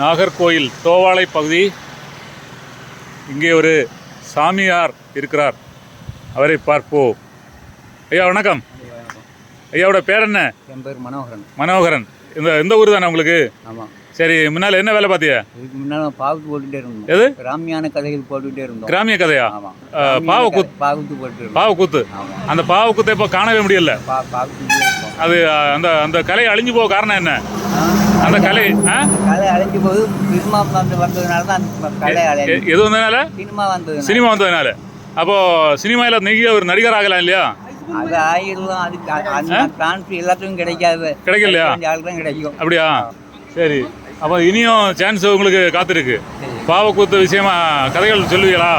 நாகர்கோயில் தோவாளை பகுதி. இங்கே ஒரு சாமியார் இருக்கிறார். அவரை பார்ப்போம். ஐயா வணக்கம். ஐயாவோட பேர் என்ன? என் பேர் மனோகரன். மனோகரன். இந்த எந்த ஊர் தானே உங்களுக்கு? ஆமாம் சரி முன்னால் என்ன வேலை பார்த்தியா? இதுக்கு முன்னால் பாவுக்கு போட்டுட்டே இருந்தோம். எது? ராமியான கதைகள் போட்டுக்கிட்டே இருந்தோம். கிராமிய கதையா? ஆமாம் பாவக்கூத்து. பாவுக்கு போட்டு இருந்தோம். பாவ கூத்து. ஆமாம் அந்த பாவ கூத்தை இப்போ காணவே முடியல. அது அந்த அந்த கலை அழிஞ்சு போக காரணம் என்ன? அந்த கலை ஆ? கலை அழிஞ்சு போது சினிமா வந்து வந்ததுனால தான் கலை அழிஞ்சு எது வந்ததுனால? சினிமா வந்ததுனால. சினிமா வந்ததுனால. அப்போ சினிமாவில் நீங்க ஒரு நடிகர் ஆகலாம் இல்லையா? அது ஆயிரலாம் அதுக்கு அந்த சான்ஸ் எல்லாத்துக்கும் கிடைக்காது. கிடைக்கலையா? கொஞ்சம் ஆள் தான் கிடைக்கும். அப்படியா? சரி. அப்போ இனியும் சான்ஸ் உங்களுக்கு காத்திருக்கு. பாவக்கூத்து விஷயமா கதைகள் சொல்லுவீங்களா?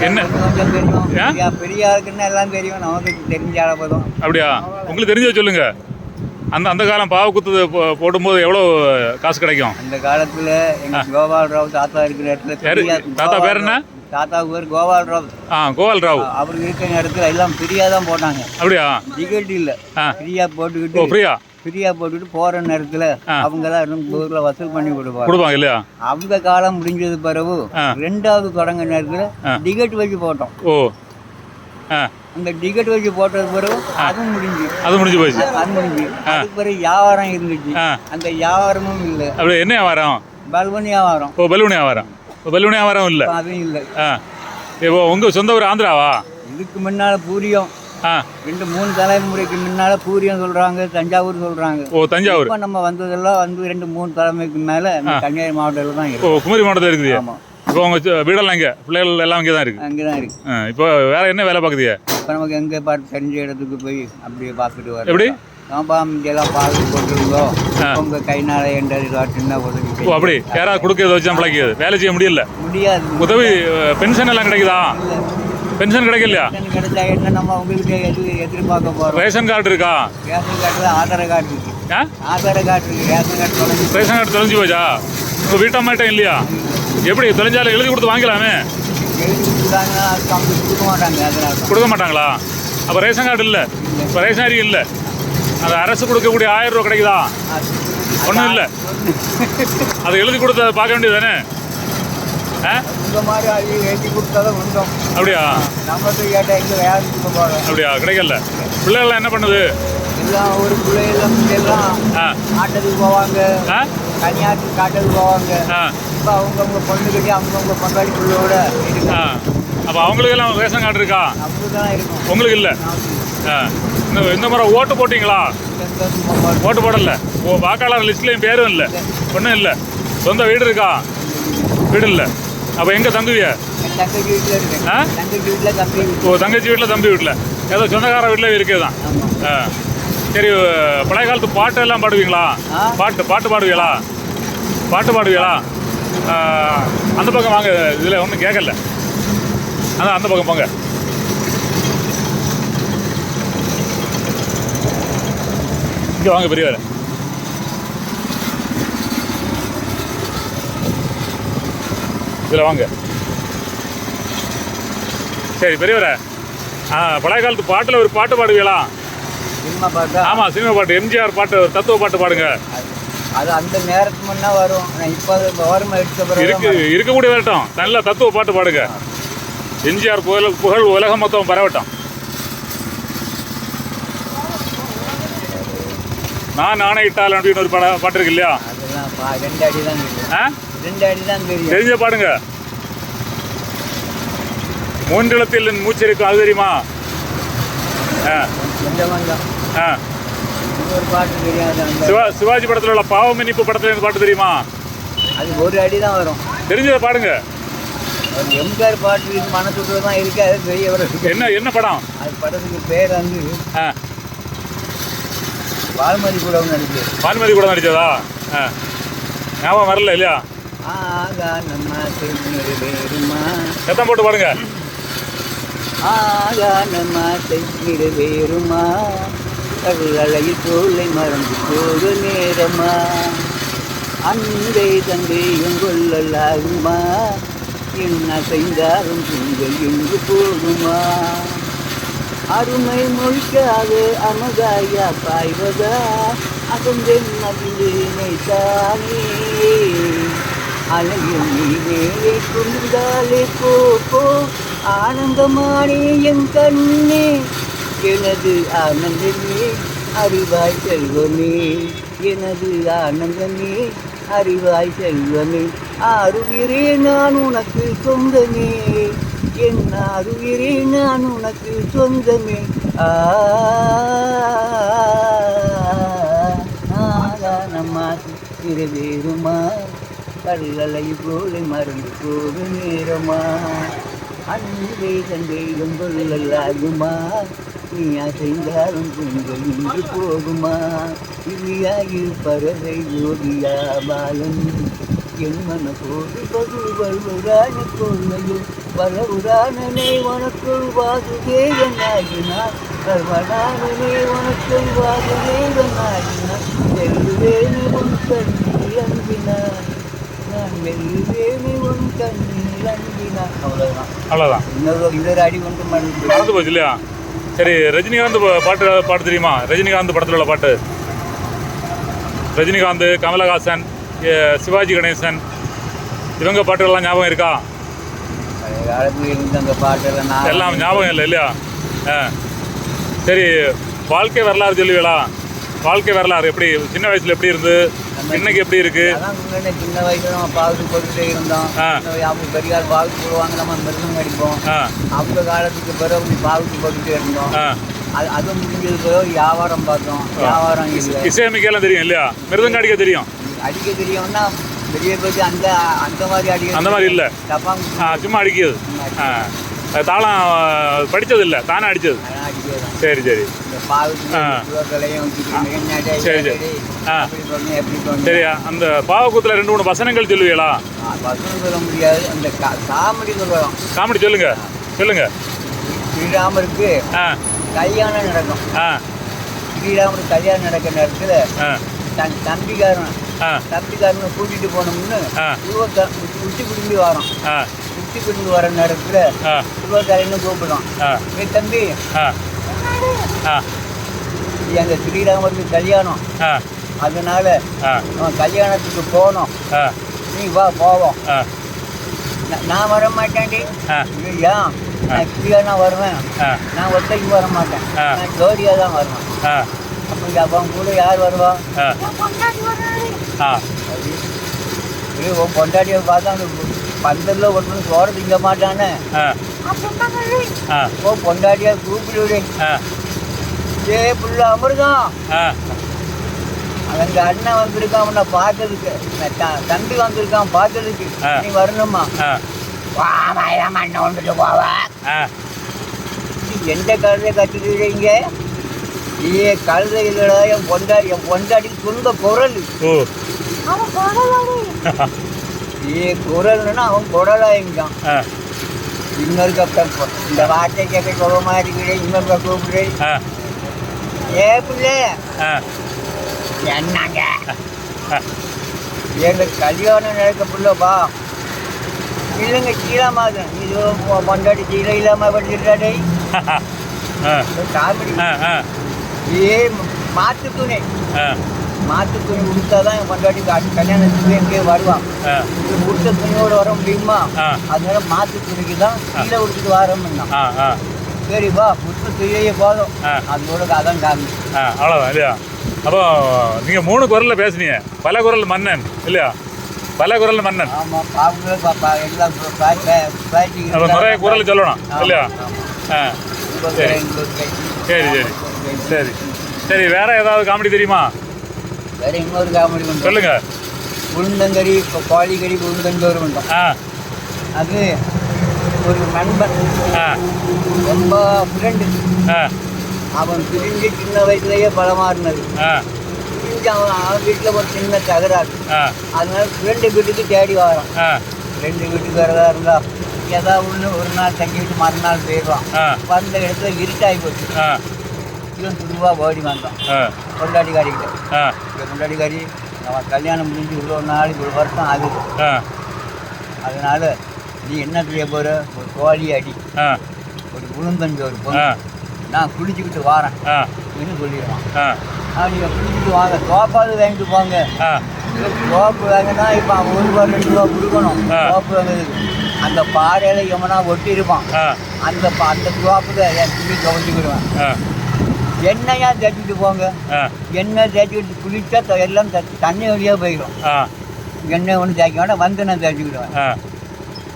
என்ன? கொஞ்சம் தெரியும். ஏன்? பெரிய பெரிய ஆளுக்குன்னா எல்லாம் தெரியும். நமக்கு தெரிஞ்ச அளவுதான் அப்படியா? உங்களுக்கு தெரிஞ்சதை சொல்லுங்க. அந்த அந்த காலம் பாவக்கூத்து போடும்போது எவ்வளோ காசு கிடைக்கும்? அந்த காலத்துல கோபால் ராவ் தாத்தா இருக்கிற இடத்துல தாத்தா பேர் என்ன? தாத்தா பேர் கோபால் ராவ் ஆ கோபால் ராவ் அவர் இருக்கிற இடத்துல எல்லாம் ஃப்ரீயா தான் போட்டாங்க. அப்படியா? டிக்கெட் இல்ல. ஆ. ஃப்ரீயா ஓ போட்டுக்கிட்டு ஃப்ரீயா? ஃப்ரீயா போட்டுட்டு போற நேரத்துல. அவங்க தான் ரெண்டு ஊர்ல வசூல் பண்ணி கொடுப்பாங்க. கொடுப்பாங்க இல்லையா? அவங்க காலம் முடிஞ்சது பிறகு. ரெண்டாவது தொடங்க நேரத்துல. டிக்கெட் வச்சு போட்டோம். ஓ. ஆ. அந்த டிக்கெட் வச்சு போட்டது பிறகு அதுவும் முடிஞ்சு அது முடிஞ்சு போச்சு அது முடிஞ்சு அதுக்கு பிறகு வியாபாரம் இருந்துச்சு. அந்த வியாபாரமும் இல்ல. அப்படி என்ன வியாபாரம்? பல்பன் வியாபாரம். ஓ பலூன் வியாபாரம். ஓ பலூன் வியாபாரம் இல்லை. அதுவும் இல்லை. ஆ. இப்போ உங்கள் சொந்த ஊர் ஆந்திராவா? இதுக்கு முன்னால பூரியம். ரெண்டு மூணு தலைமுறைக்கு முன்னால பூரியம் சொல்றாங்க தஞ்சாவூர் சொல்றாங்க. ஓ தஞ்சாவூர். இப்ப நம்ம வந்ததெல்லாம் வந்து ரெண்டு மூணு தலைமுறைக்கு மேல கன்னியாகுமரி மாவட்டத்தில் தான் ஓ இருக்கு குமரி மாவட்டத்தில் இருக்குது ஆமா. இப்போ உங்கள் வீடெல்லாம் இங்கே பிள்ளைகள் எல்லாம் இங்கே தான் இருக்குது அங்கதான் இருக்கு. ஆ இப்போ வேற என்ன வேலை பார்க்குறீங்க இப்ப நமக்கு எங்க பார்த்து தெரிஞ்ச இடத்துக்கு போய் அப்படியே பார்த்துட்டு வர எப்படி? ஆமா இங்கெல்லாம் பால் போட்டுருந்தோம் உங்க கைனால எண்டது காட்டுன்னா உதவி. அப்படி. யாராவது கொடுக்கறத வச்சு பிழைக்குது வேலை செய்ய முடியல. முடியாது. உதவி பென்ஷன் எல்லாம் கிடைக்குதா. பென்ஷன் கிடைக்கலையா? கிடைச்சா என்ன நம்ம உங்களுக்கு எது எதிர்பார்க்க போறோம்? ரேஷன் கார்டு இருக்கா? ரேஷன் கார்டுல ஆதார் கார்டு இருக்கு. ஆதார் கார்டு இருக்கு. ரேஷன் கார்டு தொடங்கி ரேஷன் கார்டு தொலைஞ்சு போச்சா? உங்கள் வீட்டம்மாட்டம் இல்லையா? எப்படி தொலைஞ்சாலும் எழுதி கொடுத்து வாங்கிக்கலாமே எழுதி கொடுத்தாங்கன்னா அது கம்பி கொடுக்க மாட்டாங்க அதனால தான். கொடுக்க மாட்டாங்களா? அப்போ ரேஷன் கார்டு இல்லை. இப்போ ரேஷன் அரி இல்லை. அந்த அரசு கொடுக்கக்கூடிய ஆயிரம் ரூபா கிடைக்குதா? அது- ஒன்றும் இல்லை. அதை எழுதி கொடுத்து அதை பார்க்க வேண்டியது தானே இந்த மாதிரி அது எழுதி கொடுத்தாதான் உண்டோம் அப்படியா? நம்மகிட்ட கேட்டால் எங்கே வேறு கொடுக்க போகிறோம் அப்படியா? கிடைக்கல. பிள்ளைகள்லாம் என்ன பண்ணுது? எல்லாம் ஒரு பிள்ளைகள் எல்லாம் ஆட்டத்துக்கு போவாங்க. கன்னியாகுமரி காட்டுக்கு போவாங்க. இப்போ அவங்கவுங்க பொண்ணுக்கிட்டே அவங்கவுங்க பங்காளி பிள்ளையோட அப்போ அவங்களுக்கெல்லாம் ரேஷன் கார்டு இருக்கா? அப்படி தான் இருக்கும். உங்களுக்கு இல்லை? இந்த முறை ஓட்டு போட்டிங்களா? ஓட்டு போடல. ஓ வாக்காளர் லிஸ்ட்லேயும் பேரும் இல்லை. ஒன்றும் இல்லை. சொந்த வீடு இருக்கா? வீடு இல்லை. அப்போ எங்கே தங்குவிய ஆ? ஓ தங்கச்சி வீட்டில் தம்பி வீட்டில். ஏதோ சொந்தக்கார வீட்டில் இருக்கே தான் ஆமாம் ஆ. சரி பழைய காலத்து பாட்டு எல்லாம் பாடுவீங்களா? பாட்டு பாட்டு பாடுவீங்களா? பாட்டு பாடுவீங்களா? அந்த பக்கம் வாங்க. இதில் ஒன்றும் கேட்கல அதான் அந்த பக்கம் போங்க. இங்கே வாங்க பெரியவர். இதில் வாங்க. சரி பெரியவரே. பழைய காலத்து பாட்டில் ஒரு பாட்டு பாடுவீங்களா? சினிமா ஆமாம் சினிமா பாட்டு. எம்ஜிஆர் பாட்டு தத்துவ பாட்டு பாடுங்க. அது- அந்த நேரத்துக்கு முன்னா வரும். இப்போ அது கவர்மெண்ட் எடுத்த பிறகு இருக்கு இருக்கக்கூடிய வரட்டும். நல்ல தத்துவ பாட்டு பாடுங்க. எம்ஜிஆர் புகழ் புகழ் உலகம் மொத்தம் பரவட்டும். நான் நாணயிட்டால் அப்படின்னு ஒரு பட பாட்டு இருக்கு இல்லையா? ரெண்டு அடி தான் ஆ? ரெண்டு அடி தான் தெரியும். தெரிஞ்ச பாடுங்க. மூன்றிலத்தில் என் மூச்சு இருக்கும் அது தெரியுமா? ஆ. கொஞ்சம் கொஞ்சம். ஆ. பாட்டு தெரியாது சிவா சிவாஜி படத்தில் உள்ள பாவம் இனிப்பு படத்தில் இந்த பாட்டு தெரியுமா? அது ஒரு அடி தான் வரும். தெரிஞ்சதை பாடுங்க. எம்ஜிஆர் பாட்டு மனசுக்குள்ள தான் இருக்கு அது பெரிய என்ன என்ன படம்? அது படத்துக்கு பேர் வந்து ஆ. வால்மதி கூட நடிச்சு பான்மதி கூட நடிச்சதா? ஞாபகம் வரல இல்லையா? சத்தம் போட்டு பாடுங்க. ஆகா நம்ம செய்கிற வேறுமா கடலையில் தோலை மறந்து போது நேரமா? அன்பை தந்தையும் கொள்ளலாகுமா என்ன செய்தாலும் திங்கள் எங்கு போகுமா? அருமை மொழிக்காது அமகாயா பாய்வதா? அகந்தென் மகிழ்ந்து நினைத்தானே? அழகும் நீ மேலே கொண்டாலே போ ஆனந்தமானே என் கண்ணே. எனது ஆனந்தமே அறிவாய் செல்வமே. எனது ஆனந்தமே அறிவாய் செல்வமே. ஆறுகிறே நான் உனக்கு சொந்தமே. என் ஆறுகிறே நான் உனக்கு சொந்தமே. ஆ ஆகானமா திருவேறுமா போல மறந்து போக நேரமா. அன்பே தந்தையிலும் கொள்ளலாகுமா. நீ அசைந்தாலும் குங்கள் இன்று போகுமா? இவியாகி பறவை ஓடியா பாலன். என் மன போது பகு வருவரான கொள்ளையும் வளவுரானே உனக்குள் வாசுதேவனாகினார் சர்வனானே உனக்குள் வாசுதேவனாகினார் செல்வேனே உன் கண்ணில் அன்பினார் நான் வெல்வேனே உன் கண்ணில் அன்பினார் அவ்வளோதான் அவ்வளோதான் இன்னொரு இன்னொரு அடி கொண்டு மறந்து போச்சு இல்லையா? சரி ரஜினிகாந்த் பாட்டு பாட்டு தெரியுமா? ரஜினிகாந்த் படத்தில் உள்ள பாட்டு. ரஜினிகாந்த் கமலஹாசன் சிவாஜி கணேசன் இவங்க பாட்டுகள்லாம் ஞாபகம் இருக்கா? எல்லாம் ஞாபகம் இல்லை இல்லையா? ஆ. சரி வாழ்க்கை வரலாறு சொல்லுவீங்களா வாழ்க்கை வரலாறு எப்படி சின்ன வயசில் எப்படி இருந்து? இன்னைக்கு எப்படி இருக்கு? அதான் முன்னாடி சின்ன வயசுல நம்ம பாகுத்து போட்டுட்டே இருந்தோம். அவங்க பெரியார் பாகுத்து போடுவாங்க நம்ம மிருதம் அடிப்போம். அவங்க காலத்துக்கு பிறகு நீ பாகுத்து போட்டுட்டே இருந்தோம். அது அது முடிஞ்சது பிறகு வியாபாரம் பார்த்தோம். வியாபாரம் இசையமைக்கலாம் தெரியும் இல்லையா? மிருதங்க அடிக்க தெரியும். அடிக்க தெரியும்னா பெரிய பெரிய அந்த அந்த மாதிரி அடிக்க அந்த மாதிரி இல்ல. சும்மா அடிக்கிறது. தாளம் படித்தது இல்லை. தானே அடித்தது சரி சரி. சரி, சரி. ஆ. சரியா அந்த பாவக்கூத்தில் ரெண்டு மூணு வசனங்கள் சொல்லுவீங்களா? சொல்ல முடியாது. அந்த காமெடி சொல்லுவோம் காமெடி சொல்லுங்க. சொல்லுங்க. ஸ்ரீராமருக்கு கல்யாணம் நடக்கும். ஸ்ரீராமருக்கு கல்யாணம் நடக்கிற நேரத்தில் தன் தம்பிக்காரன் தம்பிக்காரனை கூட்டிட்டு போனோம்னு உச்சி பிடிந்து வரோம். உச்சி பிடிந்து வர நேரத்தில் ஆ. உருவக்காரன்னு கூப்பிடும் தம்பி. ஆ. ஆ இது எங்க ஸ்ரீராமருக்கு கல்யாணம். ஆ. அதனால கல்யாணத்துக்கு போகணும் ஆ. நீ வா போவோம். நான் வர மாட்டேன்டி ஆ. ஐயா நான் நான் வருவேன்? ஆ. நான் ஒத்தைக்கு வர மாட்டேன் ஆ. நான் ஜோடியாக தான் வருவேன். ஆ. அப்போ அவன் கூட யார் வருவா? பொண்டாட்டியை பார்த்தா அந்த பந்தல்ல ஒருத்தன் சோறு திங்க மாட்டானே. ஓ பொண்டாட்டியா கூப்பிடு ஏ புள்ள அமிர்தம். அவங்க அண்ணன் வந்திருக்கான் உன்னை தம்பி வந்திருக்கான் பார்த்ததுக்கு. ஆ. நீ வரணுமா? ஆ. வா மயிலம் அண்ணன் வந்துட்டு போவா. எந்த கழுதை கட்டிக்கிறீங்க ஏ கழுதை இல்லடா என் பொண்டாடி என் பொண்டாடி சொந்த குரல். ஏ குரல்னா அவன் குரலா எங்கான் ஆ. இன்னொரு கப்ப இந்த வார்த்தை கேட்க கோபமா இருக்கிறேன் இன்னொரு கப்ப கூப்பிடுறேன் ஆ. ஏ பிள்ளை. என்னங்க? ஆ. எங்க கல்யாணம் நடக்க பிள்ளைப்பா. இல்லைங்க கீழமாதன் இது பொண்டாட்டி கீழே இல்லாம படிச்சிட்டாடே ஆ. காமெடி. ஏ மாத்து துணி மாத்து துணி உடுத்தாதான் என் பொண்டாட்டி கல்யாணத்துக்கு எங்கேயே வருவான் உடுத்த துணியோட வர முடியுமா அதனால மாத்து துணிக்கு தான் கீழே உடுத்துட்டு வரோம்னா சரிப்பா முத்து துணியே போதும். அதோட அதான் ஆ அவ்வளோதான் இல்லையா? அப்போ நீங்கள் மூணு குரலில் பேசுனீங்க. பல குரல் மன்னன் இல்லையா? பல குரல் மன்னன். ஆமா பாவங்களே பாப்பா எல்லாம் பா- பா- பாட்டி அப்போ நிறைய குரல் சொல்லணும் இல்லையா? ஆ. சரி. சரி சரி. சரி. வேற ஏதாவது காமெடி தெரியுமா? வேற இன்னொரு காமெடி பண்ணுறோம் சொல்லுங்க. உளுந்தங்கறி இப்போ கோழிக்கறி உளுந்தஞ்சோறு பண்ணுறோம் ஆ. அது ஒரு நண்பன். ரொம்ப ஃப்ரெண்டு அவன் பிரிஞ்சு சின்ன வயசுலயே பலமாறினது. பிரிஞ்சு அவன் அவன் வீட்டில் ஒரு சின்ன தகராறு. அதனால ஃப்ரெண்டு வீட்டுக்கு தேடி வரான். ரெண்டு வீட்டுக்கு வரதா இருந்தா ஏதாவது ஒன்று ஒரு நாள் தங்கிட்டு மறுநாள் போயிடுவான். வந்த இடத்துல இருட்டாகி போச்சு. ஆ இவன் துருவா ஓடி வந்தான் ஆ கொண்டாடிக்காரிக்கிட்ட இந்த கொண்டாடிக்காரி அவன் கல்யாணம் முடிஞ்சு இவ்வளோ நாள் இவ்வளோ வருஷம் ஆகுது அதனால நீ என்ன செய்ய போற ஒரு கோழி அடி ஆ ஒரு உளுந்தஞ்சோறு பொண்ணு நான் குளிச்சுக்கிட்டு வாரேன் ஆ அப்படின்னு சொல்லிடுவான் நீங்கள் குளிச்சுட்டு வாங்க தோப்பாது வாங்கிட்டு போங்க சோப்பு வாங்கினா இப்போ ஒரு ரூபா ரெண்டு ரூபா கொடுக்கணும். சோப்பு வாங்குறதுக்கு அந்த பாறையில் எவனா ஒட்டி இருப்பான் அந்த அந்த சோப்பு தான் என் துணி துவச்சிக்கிடுவேன் ஆ எண்ணெயா தேய்ச்சிட்டு போங்க. எண்ணெய் தேய்ச்சிக்கிட்டு குளிச்சா எல்லாம் தண்ணி வழியாக போயிடும். எண்ணெய் ஒன்றும் தேய்க்க வேண்டாம் வந்து நான் தேய்ச்சிக்கிடுவேன்.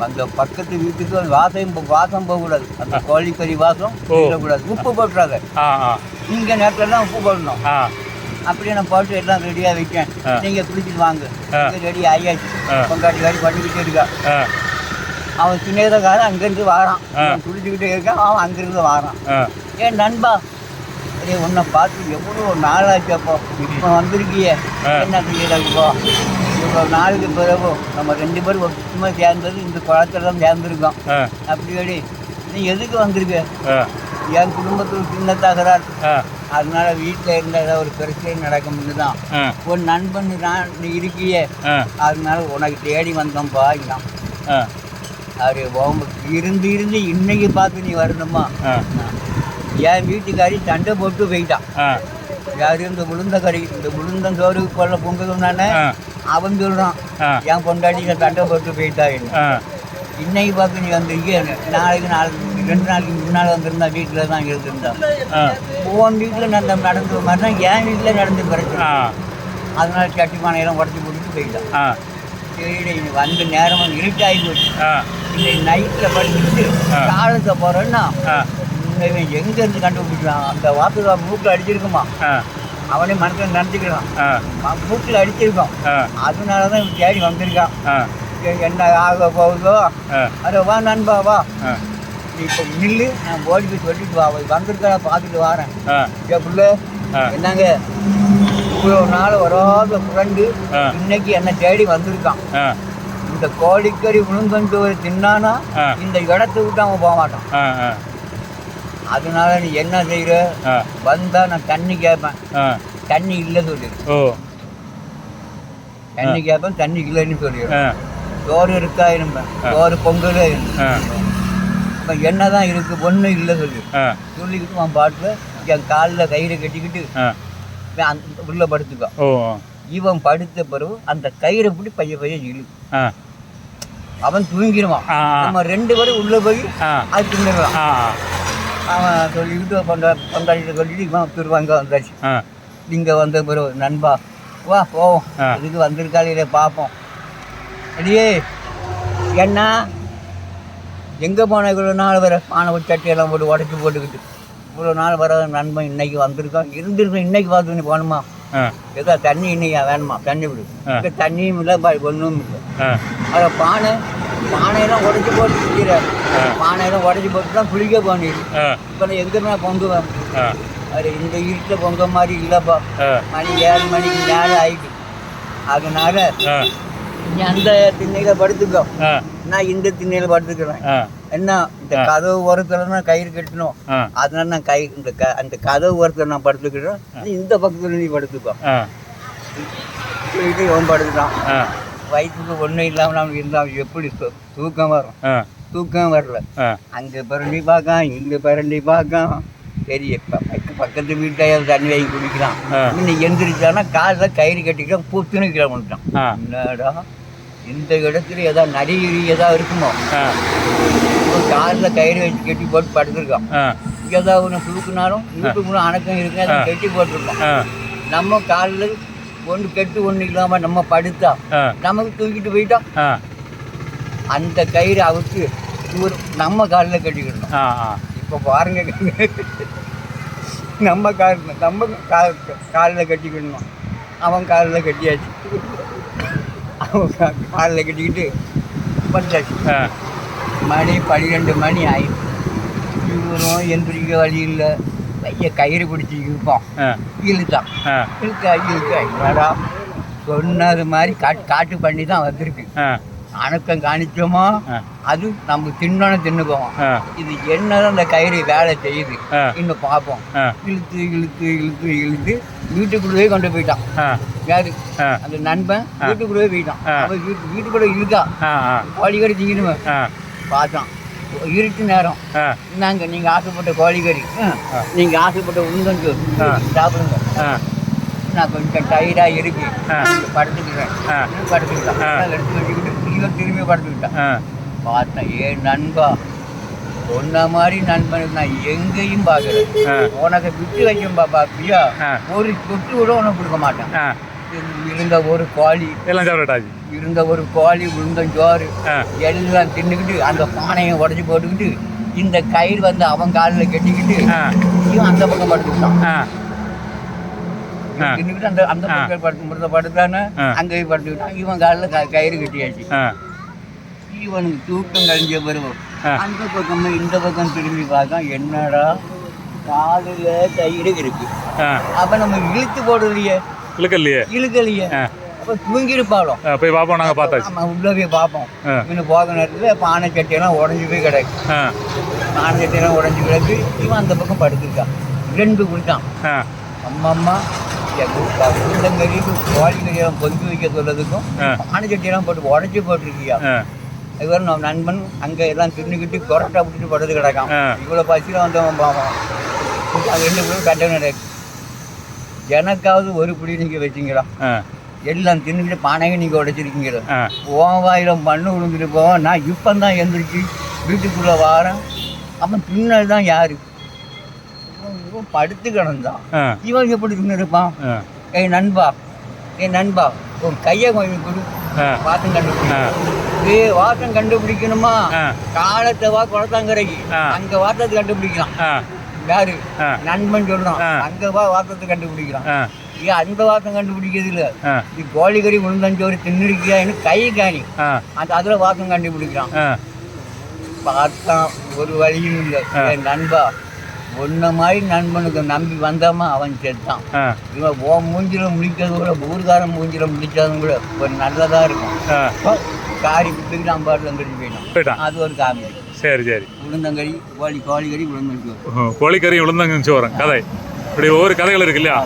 அந்த பக்கத்து வீட்டுக்கு வாசம் வாசம் போகக்கூடாது. அந்த கோழிக்கறி வாசம் ஓ. கூடாது உப்பு போட்டுறாங்க நீங்கள் நேரத்தில் தான் உப்பு போடணும். அப்படியே நான் போட்டு எல்லாம் ரெடியாக வைக்கேன். நீங்கள் குளிச்சுட்டு வாங்க. ரெடி ஆகியாச்சு. பொங்காட்டி காடி பண்ணிக்கிட்டே இருக்கா. அவன் சின்னதக்காரன் அங்கேருந்து வாரான். குளிச்சுக்கிட்டே இருக்கான். அவன் அங்கேருந்து வாரான். ஏன் நண்பா? அதே உன்னை பார்த்து எவ்வளோ நாளாச்சு அப்போ? இப்போ வந்திருக்கியே. என்ன செய்யலப்போ இவ்வளோ நாளுக்கு பிறகு நம்ம ரெண்டு பேரும் ஒற்றுமை சேர்ந்தது இந்த குளத்துல தான் சேர்ந்துருக்கோம். ஆ. அப்படியே நீ எதுக்கு வந்திருக்க? என் குடும்பத்தில் சின்ன தகராறு அதனால வீட்டில் இருந்த ஏதாவது ஒரு பிரச்சனை நடக்கும்னு தான். ஒரு நண்பன் தான் நீ இருக்கியே. அதனால உனக்கு தேடி வந்தோம்ப்பா இதான். ஓம்ப இருந்து இருந்து இன்னைக்கு பார்த்து நீ வரணுமா? என் வீட்டுக்காரி சண்டை போட்டு போயிட்டான் யாரு? இந்த உளுந்த கறி இந்த சோறு கொள்ள பொங்கல் நானே ஆ. அவன் சொல்றான். ஆ. என் பொண்டாட்டி சண்டை போட்டு போயிட்டா இன்னைக்கு பார்த்து நீ வந்திருக்கீங்க நாளைக்கு நாளைக்கு ரெண்டு நாளைக்கு முன்னால் வந்திருந்தா வீட்டில் தான் இருந்திருந்தான் உன் வீட்டில் நடந்த நடந்த மாதிரி தான் என் வீட்டில் நடந்து ஆ. அதனால சட்டி பானையெல்லாம் உடச்சி போட்டுட்டு போயிட்டான் ஆ. சரி நீ வந்த நேரமும் இருட்டாகி போச்சு. இன்னைக்கு நைட்டில் படிச்சுட்டு. காலத்தை போகிறேன்னா இவன் எங்கேருந்து கண்டுபிடிச்சான் அந்த வாக்கு மூக்கில் அடிச்சிருக்குமா? அவனே மனசில் நினச்சிக்கிறான். மூக்கில் அடிச்சிருக்கான். ஆ. அதனால தான் இவன் தேடி வந்திருக்கான். என்ன ஆக போகுதோ? அதை வா நண்பா வா. இப்போ நில்லு நான் போய் சொல்லிட்டு வா. வந்திருக்கா பார்த்துட்டு வரேன். ஏ புள்ள. என்னங்க? இவ்வளோ நாள் வராத ஃப்ரெண்டு. இன்னைக்கு என்ன தேடி வந்திருக்கான். இந்த கோழிக்கறி ஒரு தின்னானா. இந்த இடத்த விட்டு அவன் போக மாட்டான். அதனால நீ என்ன செய்கிற ஆ. வந்தா நான் தண்ணி கேட்பேன் தண்ணி இல்லை சொல்லு ஓ. தண்ணி கேட்பேன் தண்ணி இல்லைன்னு சொல்லிடுறேன் சோறு இருக்கா இருப்பேன். சோறு பொங்கல் இப்போ என்ன தான் இருக்கு ஒன்றும் இல்லை சொல்லு சொல்லிக்கிட்டு அவன் பாட்டில் என் காலில் கயிறை கட்டிக்கிட்டு உள்ள படுத்துக்கான் ஓ. இவன் படுத்த பிறகு அந்த கயிறை பிடி பைய பைய இழு. அவன் தூங்கிடுவான். நம்ம ரெண்டு பேரும் உள்ள போய் அது தின்னுடுவான் அவன் சொல்லிக்கிட்டு கொண்டா கொண்டாடிட்டு சொல்லிட்டு இவன் திருவாங்க வந்தாச்சு இங்கே வந்த பிறகு நண்பா வா போவோம். இதுக்கு வந்திருக்காளியில பார்ப்போம். அடியே என்ன? எங்கே போன இவ்வளோ நாள் வர பானை ஒரு சட்டியெல்லாம் போட்டு உடச்சி போட்டுக்கிட்டு? இவ்வளோ நாள் வர நண்பன் இன்னைக்கு வந்திருக்கான். இருந்திருக்கோம் இன்னைக்கு பார்த்து நீ போகணுமா ஏதா தண்ணி இன்னைக்கு வேணுமா? தண்ணி விடு. தண்ணியும் இல்லை ஒன்றும் இல்லை. அதை பானை பானையெல்லாம் உடச்சி போட்டு குடிக்கிற ஆ. பானையெல்லாம் உடச்சி போட்டு தான் குளிக்க ஆ. இப்போ நான் எங்கே நான் பொங்குவேன் அது இந்த இருட்டில் பொங்க மாதிரி இல்லைப்பா. மணி ஏழு மணிக்கு நேரம் ஆயிட்டு. அதனால நீ அந்த திண்ணையில படுத்துக்கோ. நான் இந்த திண்ணையில படுத்துக்கிறேன். என்ன? இந்த. கதவு ஓரத்துல நான் கயிறு கட்டணும். அதனால நான் கை இந்த க அந்த கதவு ஓரத்தில் நான் படுத்துக்கிறேன். இந்த பக்கத்துல நீ படுத்துக்கோ. சொல்லிட்டு இவன் படுத்துட்டான். வயிற்றுக்கு ஒன்றும் இல்லாமல் அவனுக்கு இருந்தான் எப்படி தூக்கம் வரும்? தூக்கம் வரல. அங்கே பிறண்டி பார்க்கான் இங்கே பிறண்டி பார்க்கான். சரி இப்போ பக்கத்து வீட்டில் தண்ணி வாங்கி குடிக்கிறான் ஆ. நீ எந்திரிச்சானா காலில் கயிறு கட்டிக்கிறான் புத்துன்னு ஆ. என்னடா இந்த இடத்துல ஏதாவது நடிகரி ஏதாவது இருக்குமோ? காலில் கயிறு வச்சு கட்டி போட்டு படுத்துருக்கான். ஏதாவது ஒன்று சுருக்குனாலும் இழுப்புக்குள்ள அணக்கம் இருக்கு அதை கட்டி போட்டிருக்கோம் நம்ம காலில் ஒன்று கெட்டு ஒன்று இல்லாமல் நம்ம படுத்தா நமக்கு தூக்கிட்டு போயிட்டா? அந்த கயிறு அவுத்து இவர் நம்ம காலில் கட்டிக்கிடணும். இப்போ பாருங்க. நம்ம கால் நம்ம கால் காலில் கட்டிக்கிடணும். அவன் காலில் கட்டியாச்சு. அவன் காலில் கட்டிக்கிட்டு பட்டாச்சு ஆ. மணி பன்னிரெண்டு மணி ஆயிடுச்சு இவரும் எந்திரிக்க வழி இல்லை. பைய கயிறு பிடிச்சி இழுப்போம் இழுத்தான் இழுக்கா இழுக்கா என்னடா? சொன்னது மாதிரி காட்டு காட்டு பண்ணி தான் வந்திருக்கு. அணக்கம் காணிச்சோமோ? அது நம்ம தின்னோன்னு தின்னுக்குவோம். ஆ. இது என்னதான் அந்த கயிறு வேலை செய்யுது. இன்னும் பார்ப்போம். இழுத்து இழுத்து இழுத்து இழுத்து வீட்டுக்குள்ளேயே கொண்டு போயிட்டான். யாரு? அந்த நண்பன் வீட்டுக்குள்ளேயே போயிட்டான். வீட்டு வீட்டுக்குள்ளே ஆ கோழிக்கறி திங்கணுமே ஆ. பார்த்தான். இருட்டு நேரம். இந்தாங்க நீங்கள் ஆசைப்பட்ட கோழிக்கறி. நீங்கள் ஆசைப்பட்ட உளுந்தஞ்சோறு ஆ. சாப்பிடுங்க. நான் கொஞ்சம் டயர்டாக இருக்கு. படுத்துக்கிறேன். படுத்துக்கிட்டான் எடுத்து வச்சுக்கிட்டு இவன் திரும்பி படுத்துக்கிட்டான் பார்த்தேன் ஏ நண்பா சொன்ன மாதிரி நண்பனுக்கு நான் எங்கேயும் பார்க்கறேன் உனக்கு விட்டு வைக்கும் பாப்பா பியா. ஒரு தொட்டு கூட உனக்கு கொடுக்க மாட்டேன். இருந்த ஒரு கோழி. எல்லாம் சாப்பிட்டாச்சு இருந்த ஒரு கோழி உளுந்த ஜோறு எல்லாம் தின்னுக்கிட்டு அந்த பானையை உடச்சி போட்டுக்கிட்டு இந்த கயிறு வந்து அவன் காலில் கட்டிக்கிட்டு இவன் அந்த பக்கம் படுத்துக்கிட்டான். தின்னுக்கிட்டு அந்த அந்த. பக்கம் படுத்து முடிந்த படுத்தானே. அங்கே படுத்துக்கிட்டான். இவன் காலில் கயிறு கட்டியாச்சு. இவனுக்கு தூக்கம் கழிஞ்ச பிறகு ஆ. அந்த பக்கம் இந்த பக்கம் திரும்பி பார்க்க என்னடா காலில் கயிறு இருக்கு. அப்ப நம்ம இழுத்து போடுறதையே இழுக்கலையே? இழுக்கலையே. அப்ப தூங்கிருப்பாளோ ஆ, போய் பார்ப்போம் நாங்கள் பார்த்தாச்சு. நம்ம உள்ள போய் பார்ப்போம். இவனு போக நேரத்தில் பானை சட்டியெல்லாம் உடஞ்சி போய் கிடக்கு. பானை சட்டியெல்லாம் உடஞ்சி கிடக்கு. இவன் அந்த பக்கம் படுத்துருக்கான். ரெண்டு கொடுத்தான் ஆ. அம்மம்மா உளுந்தங்கறிக்கு கோழி கறியெல்லாம் பொங்கி வைக்க சொல்றதுக்கும். பானை சட்டியெல்லாம் போட்டு உடச்சி போட்டிருக்கியா? இவர் நம்ம நண்பன் அங்கே எல்லாம் தின்னுக்கிட்டு கொரட்டை விட்டுட்டு படுத்து கிடக்கான். இவ்வளோ பசியில் வந்தவன் பாவம். ரெண்டு பேரும் கட்ட நடக்கு. எனக்காவது ஒரு பிடி நீங்கள் வச்சிங்களா? எல்லாம் தின்னுக்கிட்டு பானையை நீங்கள் உடைச்சிருக்கீங்களா? ஆ. உன் வாயில மண்ணு விழுந்துட்டு போவான். நான் இப்போ தான் எந்திரிச்சு வீட்டுக்குள்ளே வாரேன். அவன் தின்னது தான் யாரு? இவன் படுத்து கிடந்தான் இவன் எப்படி இருப்பான் ஏய் நண்பா. ஏய் நண்பா உன் கையை கொஞ்சம் கொடு. வாசம் கண்டுபிடி ஆ. ஏய் வாசம் கண்டுபிடிக்கணுமா? காலத்தை வா குளத்தாங்கரைக்கு. அங்க வாசத்தை கண்டுபிடிக்கலாம். யாரு? நண்பன் சொல்றான். ஆ. அங்க வா வாசத்தை கண்டுபிடிக்கலாம் ஆ. ஏன் அந்த வாசம் கண்டுபிடிக்கிறது இல்ல நீ கோழிக்கறி உளுந்தஞ்சோறு தின்னுருக்கியான்னு கை காணி. அந்த அதுல வாசம் கண்டுபிடிக்கிறான். பார்த்தான் ஒரு வழியும் இல்லை. நண்பா உன்ன மாதிரி நண்பனுக்கு நம்பி வந்தாமா அவன் செத்தான். இவன் ஓ மூஞ்சில முடிக்கிறது கூட ஊர்காரன் மூஞ்சில முடிச்சாலும் கூட ஒரு நல்லதா இருக்கும். காரி விட்டுக்கிட்டு அம்பாட்டில் போயிட்டான். போயிட்டான். அது ஒரு காமெடி. சரி சரி. உளுந்தங்கறி கோழி கோழிக்கறி உளுந்தங்கறி. கோழிக்கறி உளுந்தங்க சோறும் கதை. இப்படி ஒவ்வொரு கதைகள் இருக்கு இல்லையா?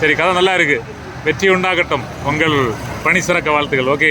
சரி கதை நல்லா இருக்கு. வெற்றி உண்டாகட்டும். உங்கள் பணி சிறக்க வாழ்த்துக்கள் ஓகே.